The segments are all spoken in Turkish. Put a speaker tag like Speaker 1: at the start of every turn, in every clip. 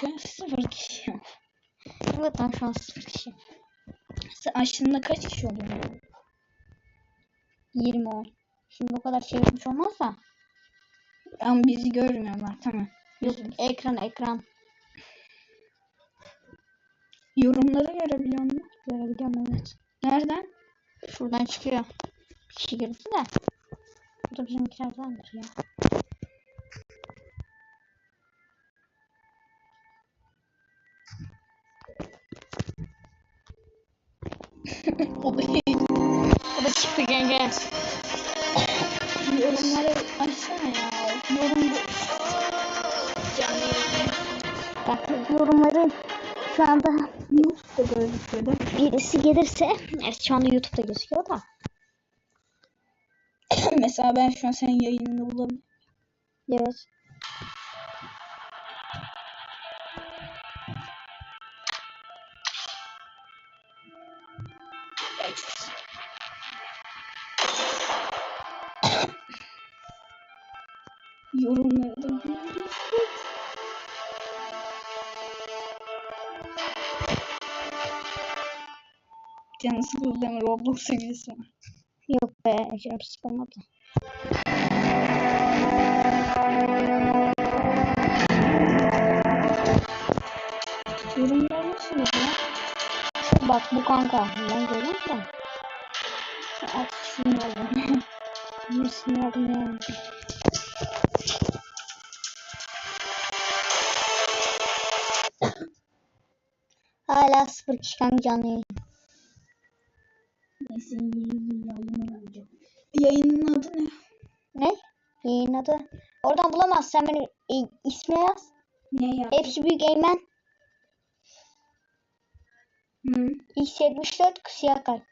Speaker 1: şu an sıfır kişi.
Speaker 2: Evet ben şu an sıfır kişi.
Speaker 1: Açtığında kaç kişi oluyor?
Speaker 2: 20 ol. Şimdi o kadar çevirmiş olmaz da.
Speaker 1: Ama bizi görmüyorlar tamam.
Speaker 2: Yok ekran ekran.
Speaker 1: Yorumları görebiliyor musun?
Speaker 2: Görebiliyorum evet.
Speaker 1: Nereden?
Speaker 2: Şuradan çıkıyor. Bir kişi girdi de. Bu da bizimkilerdendir ya.
Speaker 1: O da
Speaker 2: O da çıktı genge.
Speaker 1: yorumları açsana ya. Yorum.
Speaker 2: Bak yorumları şu anda
Speaker 1: YouTube'da gözüküyor değil mi?
Speaker 2: birisi gelirse evet şu anda YouTube'da gözüküyor da.
Speaker 1: Mesela ben şu an senin yayınını bulabilirim.
Speaker 2: Evet.
Speaker 1: Yorumları da görüyorum. Canı sıkıldı mi? Roblox sevgilisi var.
Speaker 2: Yok be canım sıkılmadı.
Speaker 1: Yorumlar nasıl ya?
Speaker 2: Bak bu kanka. Ben görüyorum da.
Speaker 1: At şunu alalım.
Speaker 2: Birisini yardım yani. Hala sıfır kişi kanka canlı yayın.
Speaker 1: Neyse yayının adı. Yayının adı ne?
Speaker 2: Ne? Yayın adı. Oradan bulamazsın. Sen benim e, ismini yaz.
Speaker 1: Ne ya?
Speaker 2: Hepsi büyük Eymen.
Speaker 1: Hı.
Speaker 2: X74 siyah kalp.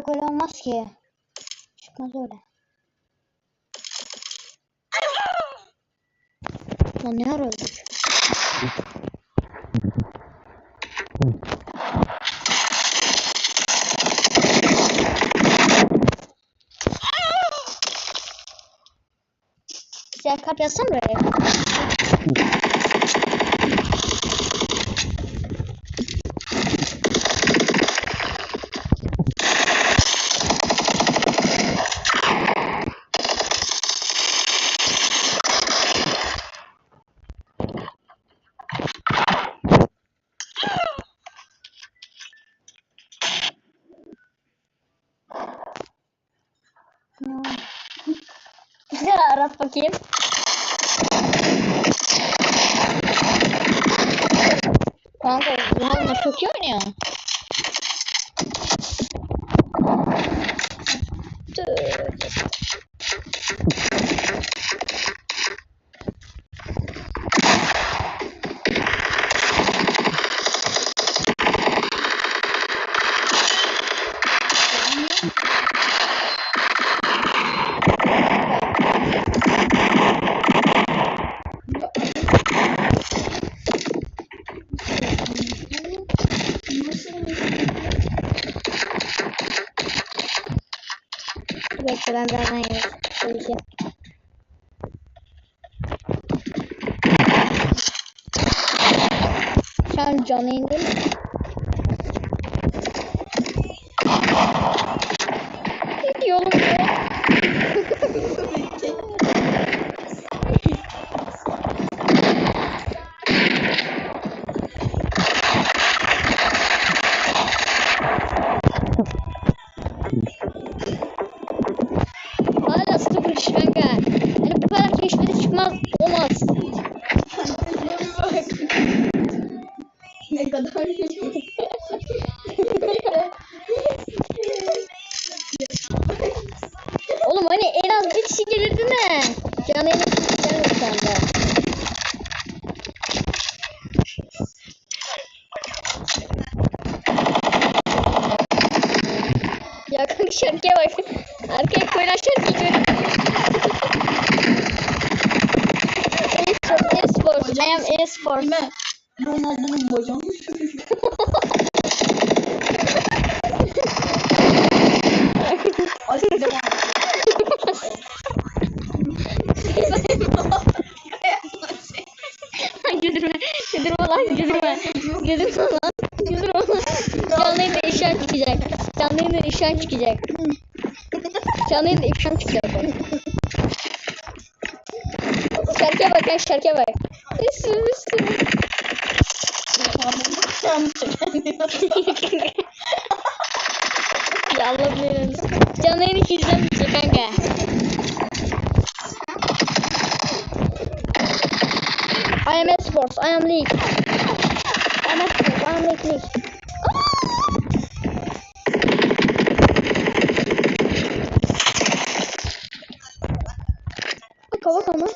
Speaker 2: Yok öyle olmaz ki. Çıkmaz öyle. Lan ne ara öldük? Siyah kalp yazsana buraya. Güzel arat bakayım. Kanka Rihanna çok iyi oynuyor. Tövbe. Bekle ben birazdan yaz- söyleyeceğim. Şu an değil mi? Ne diyor oğlum ya? Ya kanka şarkıya bak. Arkaya koyulan şarkıyı görüyorum. E-sport, e-sport. I am e-sport.
Speaker 1: Kime? Ronaldo'nun bacağını. Ay devam.
Speaker 2: güldürme. Güldürme lan güldürme. Güldürme. Yayında ifşa çıkacak. Canlı yayında ifşa çıkacak. Canlı yayında ifşa çıkacak. Şarkıya bak ya şarkıya bak. Üstüm üstüm. ya Allah bilir. Canlı yayını izlememişsin kanka. I am Sports. I am League. I am Sports. I am League. League. Bak bak ama.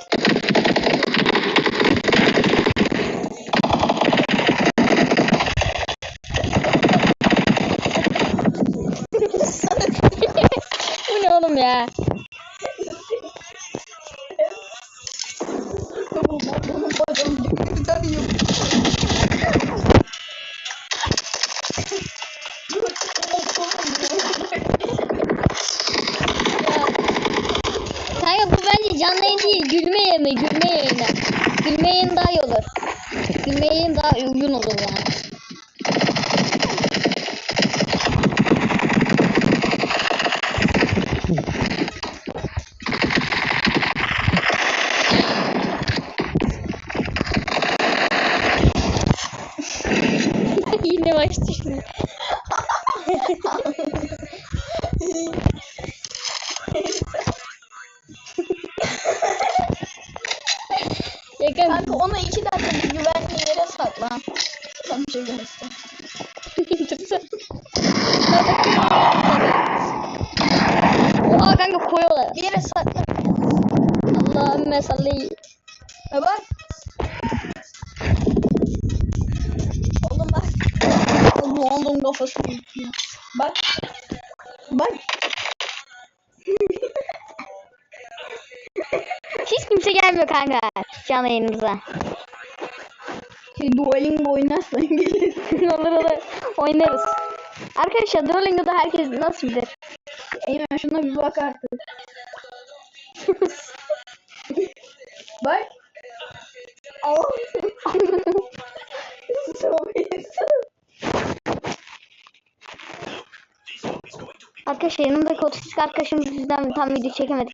Speaker 2: Bu ne oğlum ya? Kanka bu bence canlı yayın değil, gülme yayını, gülme yayını. Gülme yayın daha iyi olur. Gülme yayın daha uygun olur yani. Kanka
Speaker 1: onu iki dakika güvenli yere sakla. Tam bir şey göster.
Speaker 2: Oha kanka koyuyorlar.
Speaker 1: Bir yere sakla.
Speaker 2: Allahümme salli.
Speaker 1: Ha bak. Oğlum bak. Ronaldo'nun kafası büyütüyor. Bak. Bak.
Speaker 2: Hiç kimse gelmiyor kanka canlı yayınımıza.
Speaker 1: Şey, Duolingo oynarsan gelir.
Speaker 2: olur olur oynarız. Arkadaşlar Duolingo'da herkes nasıl bilir?
Speaker 1: Eymen şuna bir bak artık. bak.
Speaker 2: Arkadaşlar yanımdaki otistik arkadaşımız yüzünden tam video çekemedik.